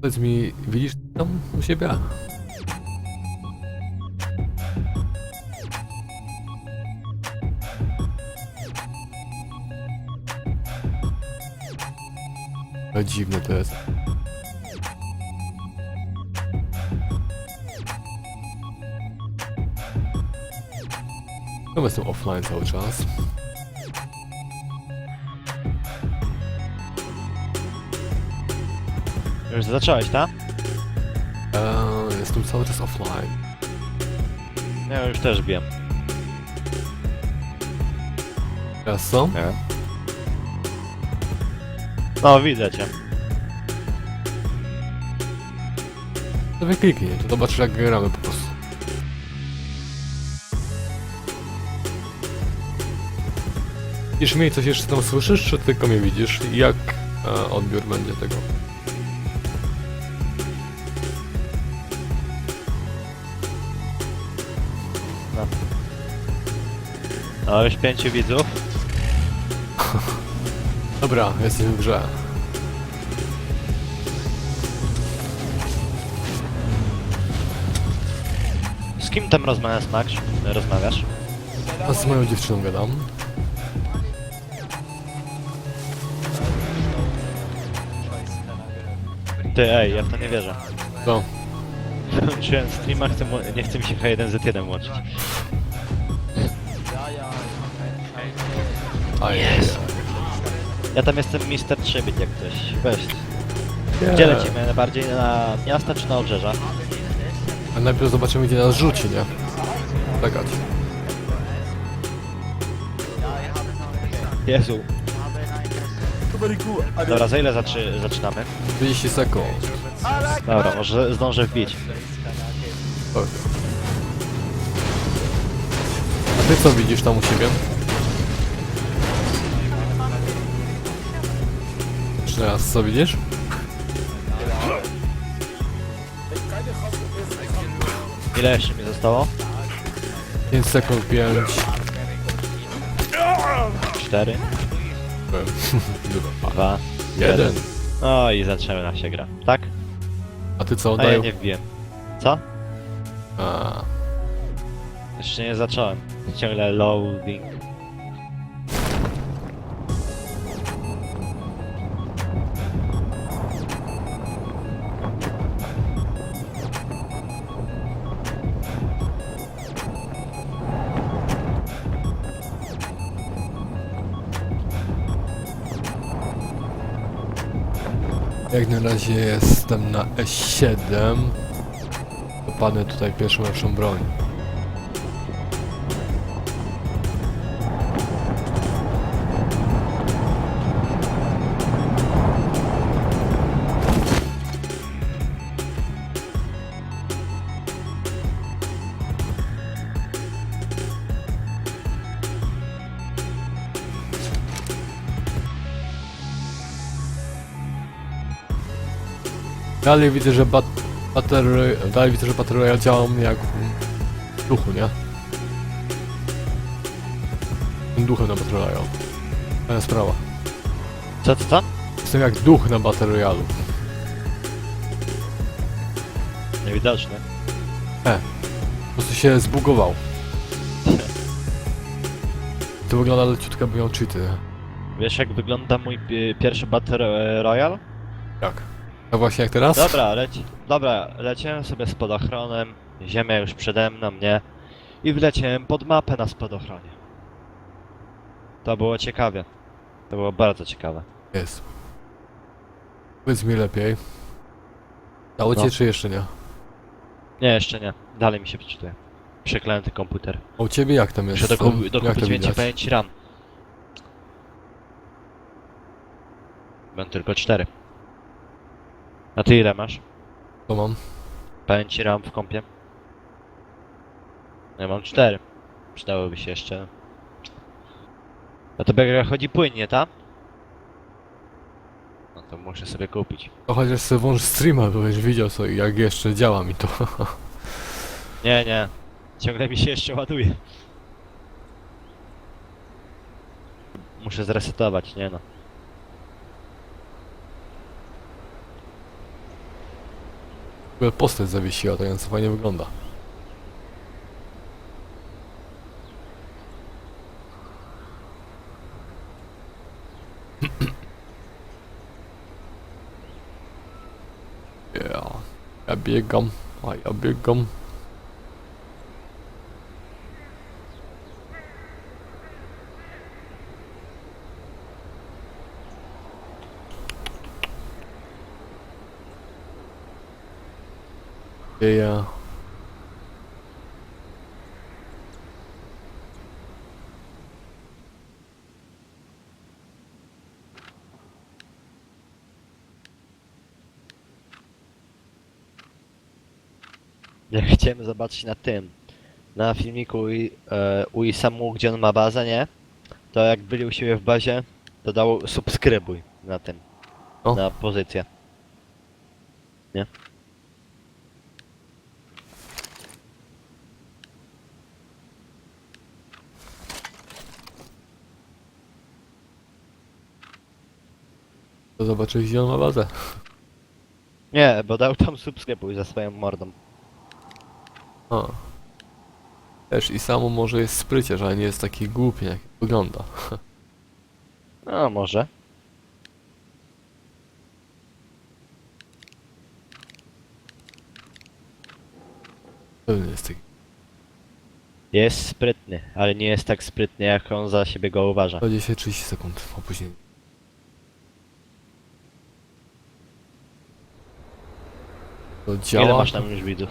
Powiedz mi, widzisz tam u siebie? Ale dziwne to jest. No jestem offline cały czas. Już zacząłeś, tak? Eee, jestem cały czas offline. Ja już też wiem. Teraz co? Nie. No, widzę cię. Sobie kliknij, to zobaczysz jak gramy po prostu. Widzisz mnie i coś jeszcze tam słyszysz, czy tylko mnie widzisz? Jak e, odbiór będzie tego? No, już pięciu widzów. Dobra, jesteśmy w grze. Z kim tam rozmawiasz, Max? Rozmawiasz? A z moją dziewczyną gadam. Ty, ej, ja w to nie wierzę. To. Wyłączyłem streama, chcę, mu- nie chce mi się H1Z1 włączyć. A Jest. Ja tam jestem Mister Trzybyt jak ktoś. Weź. Gdzie lecimy? Najbardziej na miasta czy na obrzeża? A najpierw zobaczymy gdzie nas rzuci, nie? Czekać. Jezu. Dobra, za ile zaczy zaczynamy? 30 sekund. Dobra, może zdążę wbić. Okay. A ty co widzisz tam u siebie? Jeszcze raz, co widzisz? Ile jeszcze mi zostało? 5 sekund, 5. 4, 2, 1. No i zaczynamy na się gra. Tak? A ty co, A ja dają? nie wbiłem. Co? A, Jeszcze nie zacząłem. Ciągle loading. Na razie jestem na S7. Dopadnę tutaj pierwszą lepszą broń. Dalej widzę, że bat batery, dalej widzę, że bateria działa u mnie jak w duchu, nie? Duchem na Battle Royale. Fajna sprawa. Co, co, co? Jestem jak duch na Battle Royale. Niewidoczny. Po prostu się zbugował. To wygląda leciutko, by miał cheaty. Wiesz jak wygląda mój pi- pierwszy Battle Royale? Jak? A właśnie jak teraz? Dobra, leci. Dobra, leciałem sobie spadochronem, ziemia już przede mną, nie? I wleciałem pod mapę na spadochronie. To było ciekawe. To było bardzo ciekawe. Jest. Powiedz mi lepiej. Dało No. cię czy jeszcze nie? Nie, jeszcze nie. Dalej mi się przeczytuje. Przeklęty komputer. A u ciebie jak tam jest? Muszę Tam? doku- Jak to dokupić więcej widać? pamięci RAM. Mam tylko 4. A ty ile masz? To mam. Pamięci RAM w kompie? Ja mam 4. Przydałoby się jeszcze. A to gra chodzi płynnie, tak? No to muszę sobie kupić. To chociaż sobie włącz streama, to będziesz widział co, jak jeszcze działa mi to. Nie, nie. Ciągle mi się jeszcze ładuje. Muszę zresetować, nie no. Ogóle postać zawiesiła, to więc fajnie wygląda. Ja, ja biegam, a ja biegam. Ja. Jak chciałem zobaczyć na tym, na filmiku i, e, u Isamu, gdzie on ma bazę, nie? To jak byli u siebie w bazie, to dał subskrybuj na tym, O. na pozycję. Nie? To zobaczyć gdzie on ma bazę. Nie, bo dał tam subskrybuj za swoją mordą. A. Też i samo może jest spryciarz, ale nie jest taki głupi jak wygląda. No, może. Pewnie jest taki. Jest sprytny, ale nie jest tak sprytny, jak on za siebie go uważa. 20-30 sekund opóźnienia. To działa. Ile masz tam już widzów?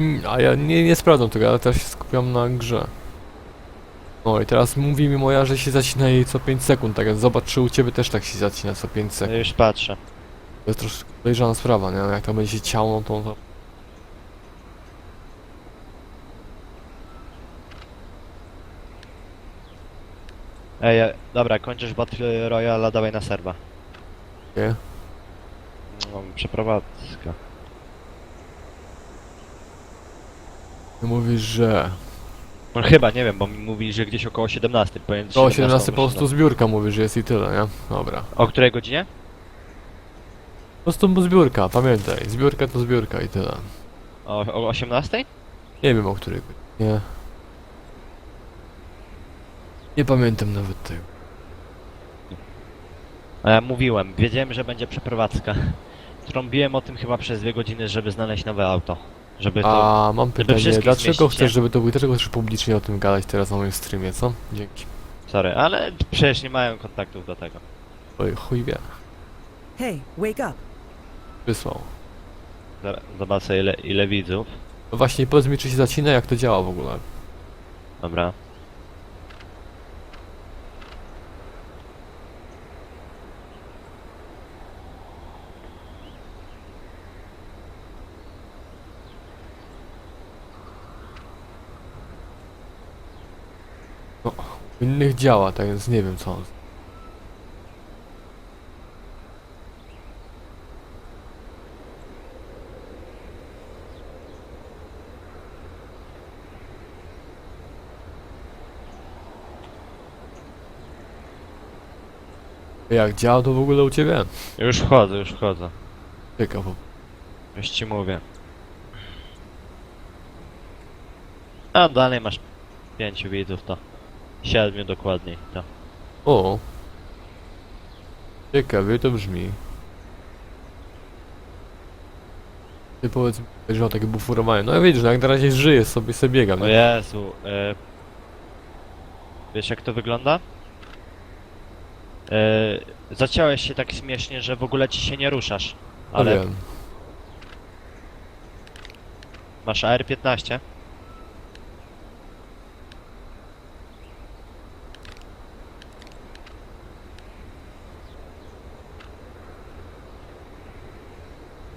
Mm, A ja nie, nie sprawdzam tego, ale teraz się skupiam na grze. No i teraz mówi mi moja, że się zacina jej co 5 sekund, tak więc zobacz czy u ciebie też tak się zacina co 5 No sekund. już patrzę. To jest troszkę podejrzana sprawa, nie? Jak tam będzie się ciało, to... to... Ej, e, dobra, kończysz Battle Royale, dawaj na serwa. Nie? No, przeprowadzka. Ty mówisz, że... No chyba, nie wiem, bo mi mówi, że gdzieś około 17, powiem To o 17 po prostu zbiórka mówisz, że jest i tyle, nie? Dobra. O której godzinie? Po prostu zbiórka, pamiętaj. Zbiórka to zbiórka i tyle. O, o 18? Nie wiem o której godzinie. Nie pamiętam nawet tego. A ja mówiłem, wiedziałem, że będzie przeprowadzka. Trąbiłem o tym chyba przez dwie godziny, żeby znaleźć nowe auto. Żeby to... A mam pytanie, wszystkich dlaczego zmieścić, chcesz, nie? żeby to był, dlaczego chcesz publicznie o tym gadać teraz na moim streamie, co? Dzięki. Sorry, ale przecież nie mają kontaktów do tego. Oj, chuj wie. Hey, wake up. Wysłał. Zaraz Zobaczę ile, ile widzów. No właśnie, powiedz mi, czy się zacina, jak to działa w ogóle. Dobra. U innych działa, tak więc nie wiem co on. Jak działa to w ogóle u ciebie? Już wchodzę, już wchodzę. Ciekawe. Już ci mówię. A dalej masz pięciu widzów, to. Siedmiu dokładniej, to. O. Ciekawie to brzmi. Ty powiedz mi, że o takie bufurowanie. No ja widzisz, no jak na razie żyję sobie, sobie biegam. O nie? Jezu, e... Wiesz jak to wygląda? E... Zaciąłeś się tak śmiesznie, że w ogóle ci się nie ruszasz. No Ale wiem. masz AR-15?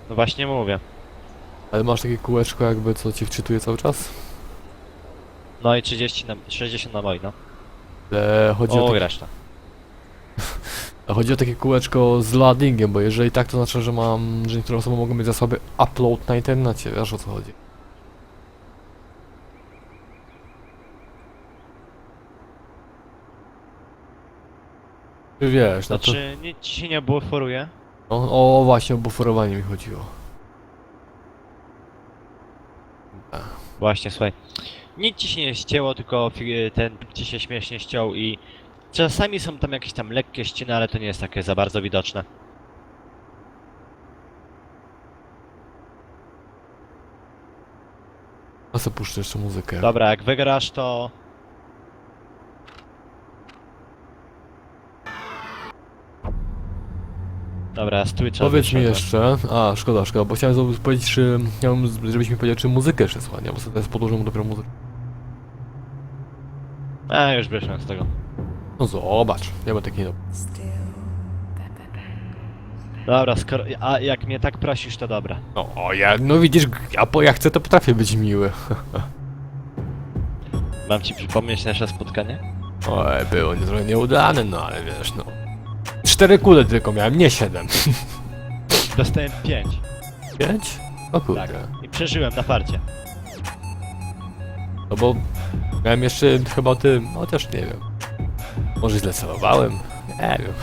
No właśnie mówię. Ale masz takie kółeczko jakby, co ci wczytuje cały czas? No i 30 na... 60 na moi, no. Ale chodzi o, O, takie, reszta. a chodzi o takie kółeczko z loadingiem, bo jeżeli tak, to znaczy, że mam, że niektóre osoby mogą mieć za słaby upload na internecie, wiesz o co chodzi. Ty wiesz, no to... Znaczy, nic ci się nie buforuje? No, o, właśnie, o buforowanie mi chodziło. Właśnie, słuchaj. Nic ci się nie ścięło, tylko fi- ten ci się śmiesznie ściął i czasami są tam jakieś tam lekkie ściny, ale to nie jest takie za bardzo widoczne. A co puszczę jeszcze muzykę? Dobra, jak wygrasz to... Dobra, z Twitcha Powiedz mi wyszedłem. jeszcze, a szkoda, szkoda, bo chciałem znowu powiedzieć, czy, chciałem, żebyś mi powiedział, czy muzykę jeszcze słuchać, bo sobie teraz podłożę mu dopiero muzykę. A, już wyszłem z tego. No zobacz, nie ma takiej no. Dobra, skoro... A jak mnie tak prosisz, to dobra. No, o, ja, no widzisz, ja po jak chcę, to potrafię być miły. Mam ci przypomnieć nasze spotkanie? Oj, było nie, trochę nieudane, no ale wiesz, no. Cztery kule tylko miałem, nie siedem. Dostałem pięć. Pięć? O kurde. Tak. I przeżyłem na parcie. No bo miałem jeszcze chyba tym, chociaż nie wiem. Może źle celowałem? Nie wiem.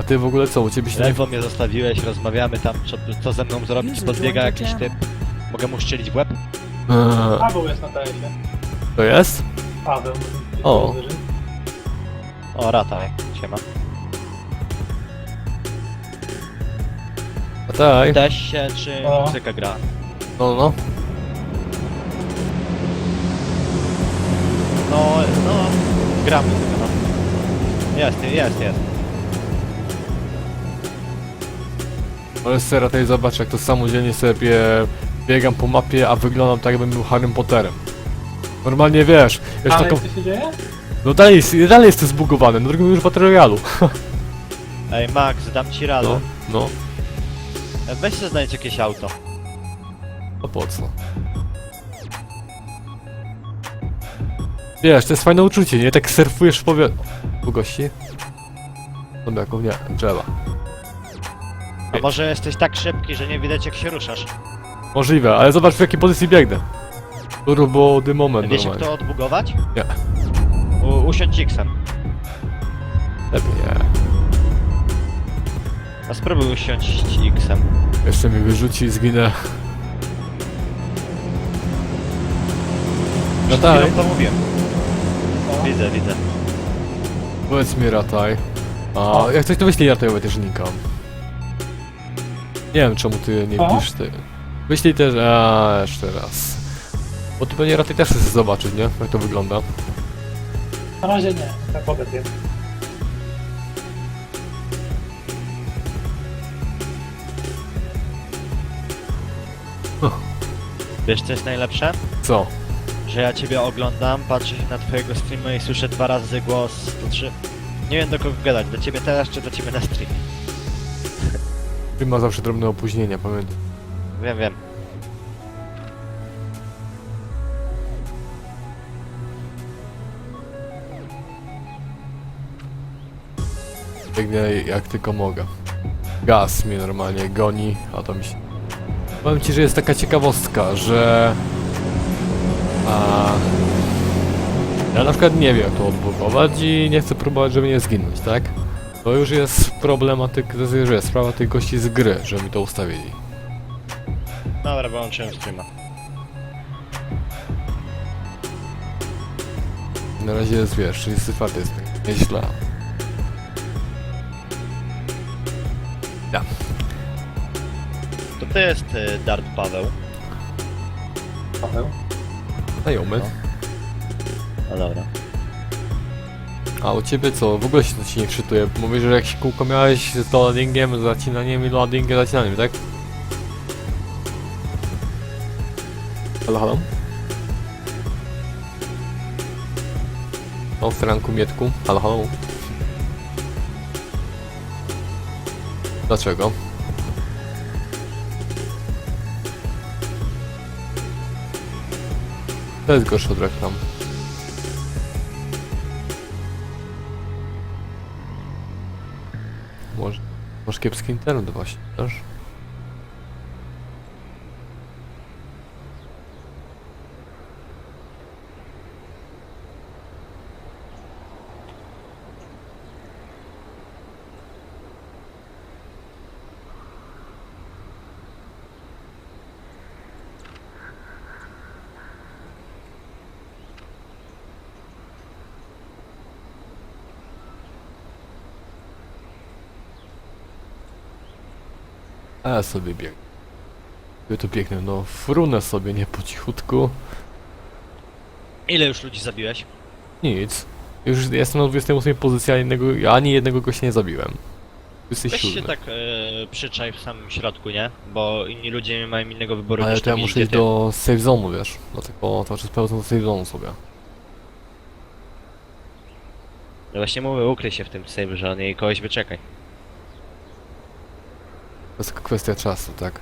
A ty w ogóle co, u ciebie się nie... Ledwo mnie zostawiłeś, rozmawiamy tam, co, co ze mną zrobić, podbiega jakiś typ. Mogę mu szczelić w łeb? Eee, Paweł jest na TS-ie. to jest? Paweł. O. O, rataj, siema. A tak, Też się, czy O. muzyka gra? no no. No, no, gra muzyka, no. Jest, jest, jest. Ale serio, tutaj zobacz jak to samodzielnie sobie biegam po mapie, a wyglądam tak jakbym był Harrym Potterem. Normalnie wiesz, wiesz Ale taką... co się dzieje? No dalej, jest- dalej jest to zbugowane, no drugim już Battle Royale'u. Ej, Max, dam ci radę. No, no, E, Weź sobie znajdź jakieś auto. to po co? Wiesz, to jest fajne uczucie, nie? Tak surfujesz w powietrzu. U gości? Dobra, jaką nie, drzewa. A może jesteś tak szybki, że nie widać jak się ruszasz? Możliwe, ale zobacz w jakiej pozycji biegnę. Turbody moment Wiesz jak normalnie. to odbugować? Nie. U, usiądź X-em. Lepiej nie. A spróbuj usiąść X-em. Jeszcze mi wyrzuci i zginę. No tak, to mówiłem. Widzę, widzę. powiedz mi rataj. A jak coś to wyślij rataj, bo też nikam. Nie wiem czemu ty nie O. widzisz ty. Wyślij też, a jeszcze raz. Bo ty pewnie rataj też chcesz zobaczyć, nie? Jak to wygląda. Na razie nie, tak jest. Wiesz co jest najlepsze? Co? Że ja ciebie oglądam, patrzę się na twojego streama i słyszę dwa razy głos, to trzy... Nie wiem do kogo gadać, do ciebie teraz czy do ciebie na streamie. Film ma zawsze drobne opóźnienia, pamiętaj. Wiem, wiem. Biegnę jak tylko mogę. Gaz mnie normalnie goni, a to mi się... Powiem ci, że jest taka ciekawostka, że... A... Ja na przykład nie wiem jak to odblokować i nie chcę próbować, żeby nie zginąć, tak? To już jest problematyka, to jest jest sprawa tych gości z gry, że mi to ustawili. Dobra, wyłączyłem streama. Na razie jest, wiesz, 34 jest nieźle. To jest y, Dart Paweł. Paweł. Znajomy. No dobra. A u ciebie co? W ogóle się to ci nie krzytuje. Mówisz, że jakieś kółko miałeś z loadingiem, zacinaniem i loadingiem, zacinaniem, tak? Halo, halo? O, Franku Mietku. Halo, halo? Dlaczego? To jest gorsze od reklam. Może... Masz kiepski internet właśnie, też? A ja sobie biegnę. Ja tu biegnę, no frunę sobie, nie po cichutku. Ile już ludzi zabiłeś? Nic. Już jestem na 28 pozycji, a jednego, ani jednego gościa nie zabiłem. Weź 27. się tak e, przyczaj w samym środku, nie? Bo inni ludzie nie mają innego wyboru Ale niż to ja muszę iść ty. do save zone'u, wiesz. Dlatego to czas pełno do save zone'u sobie. No właśnie mówię, ukryj się w tym save zone i kogoś wyczekaj. To jest kwestia czasu, tak?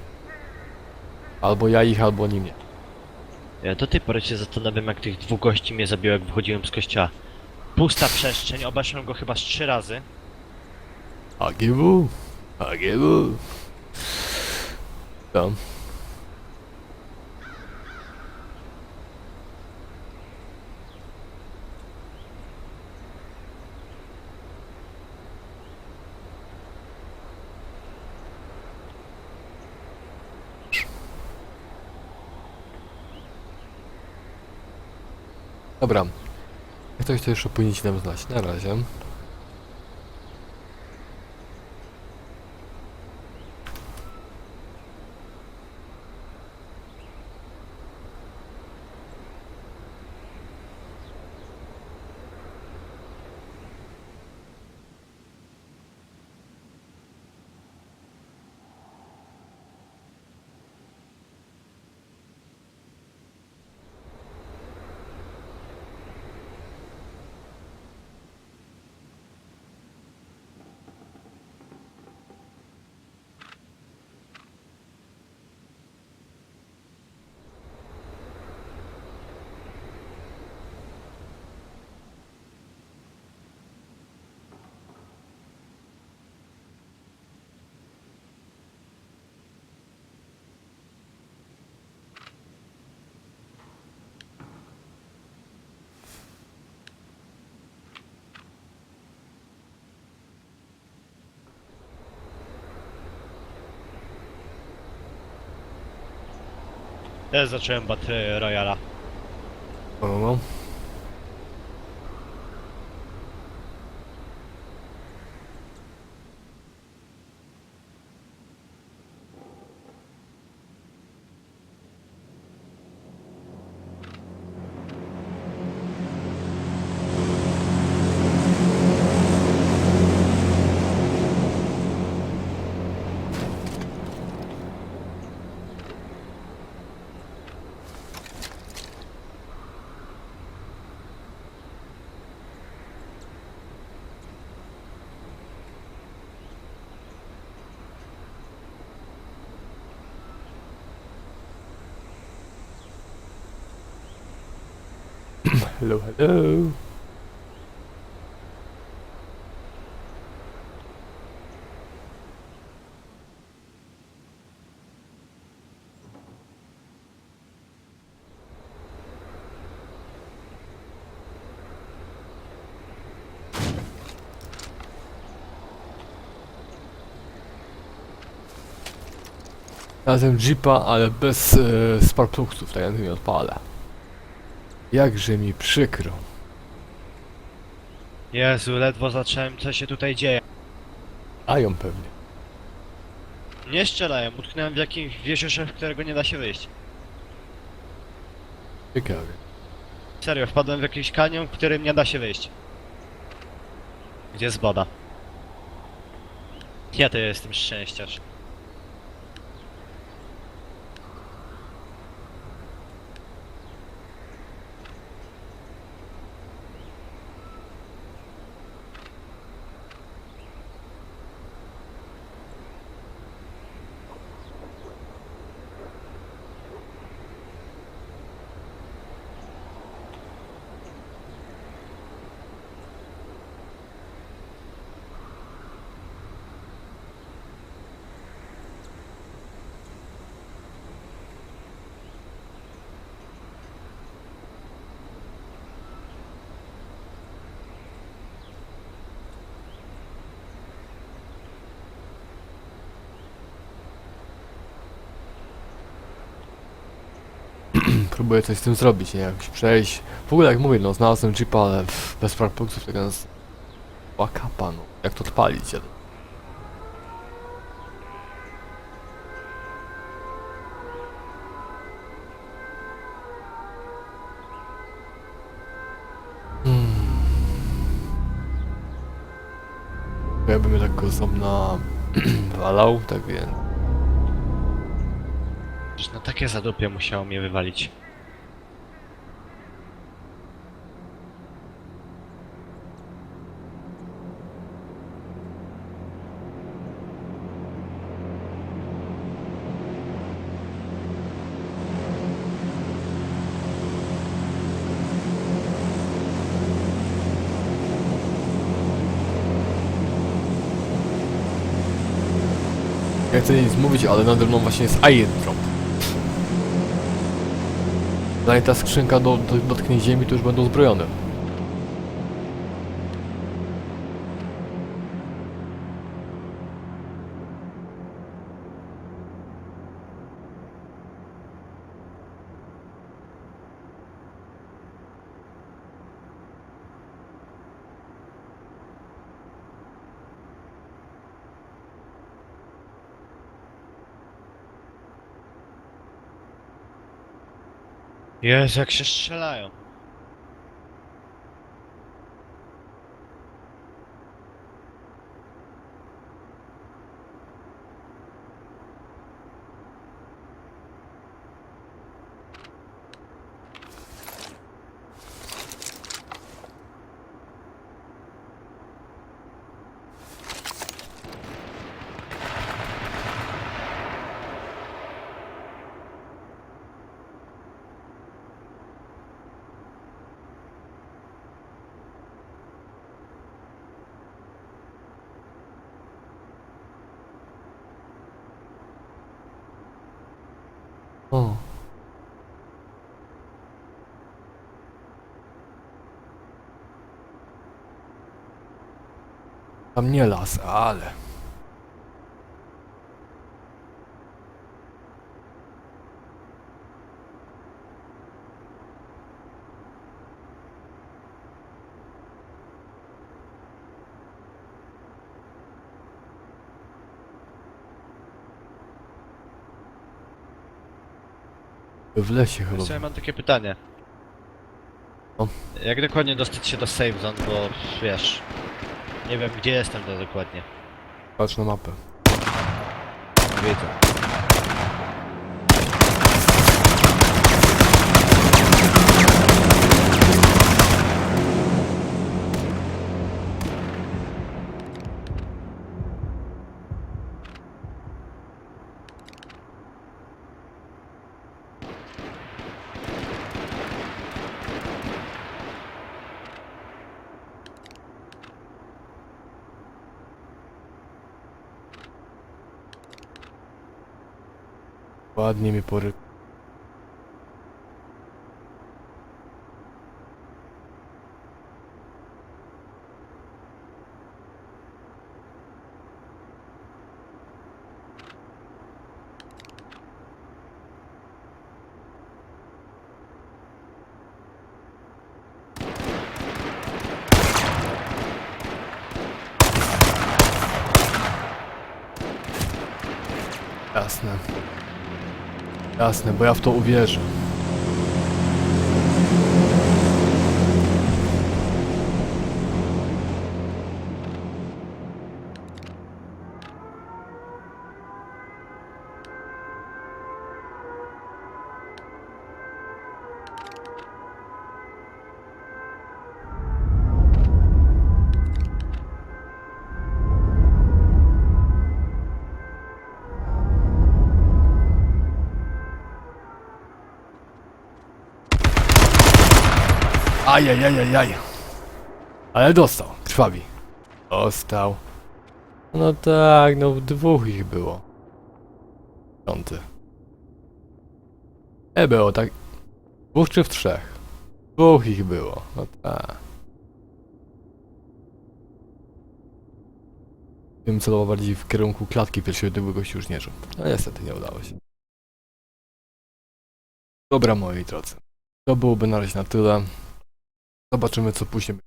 Albo ja ich, albo oni mnie. Ja do tej pory się zastanawiam, jak tych dwóch gości mnie zabiło, jak wychodziłem z kościoła. Pusta przestrzeń, obeszłem go chyba z trzy razy. AGW? AGW? Tam. Dobra. Ktoś to jeszcze powinniście nam znać. Na razie. Teraz zacząłem Battle Royala. No, no, no. Hello, hello. Razem Jeepa, ale bez e, sparkluksów, tak jak odpala. Jakże mi przykro. Jezu, ledwo zacząłem, co się tutaj dzieje. A ją pewnie. Nie strzelają, utknąłem w jakimś wieżusze, w którego nie da się wyjść. Ciekawe. Serio, wpadłem w jakiś kanion, w którym nie da się wyjść. Gdzie jest woda? Ja to jestem szczęściarz. próbuję coś z tym zrobić, nie? Jakoś przejść. W ogóle jak mówię, no znalazłem jeepa, ale pff, bez parkpunktów tego tak nas... Łakapa, no. Jak to odpalić, ale... Hmm. Ja bym jednak go sam walał, tak więc... Na takie zadupie musiało mnie wywalić. Chcę nic mówić, ale nade mną właśnie jest Iron Drop. Zanim ta skrzynka do, do, dotknie ziemi, to już będą zbrojone. Jezu, jak się strzelają. O. Tam nie las, ale... W lesie chyba. Ja mam takie pytanie. No. Jak dokładnie dostać się do save zone, bo wiesz... Nie wiem gdzie jestem to dokładnie. Patrz na mapę. Widzę. Ładnie mi pory... Jasne. Jasne, bo ja w to uwierzę. Ajajajajaj. Ale dostał, krwawi. Dostał. No tak, no dwóch ich było. Piąty. Nie było tak. Dwóch czy w trzech? Dwóch ich było, no tak. Bym celował bardziej w kierunku klatki piersiowej gości już nie żył. No niestety nie udało się. Dobra moi drodzy. To byłoby na razie na tyle. Zobaczymy co później.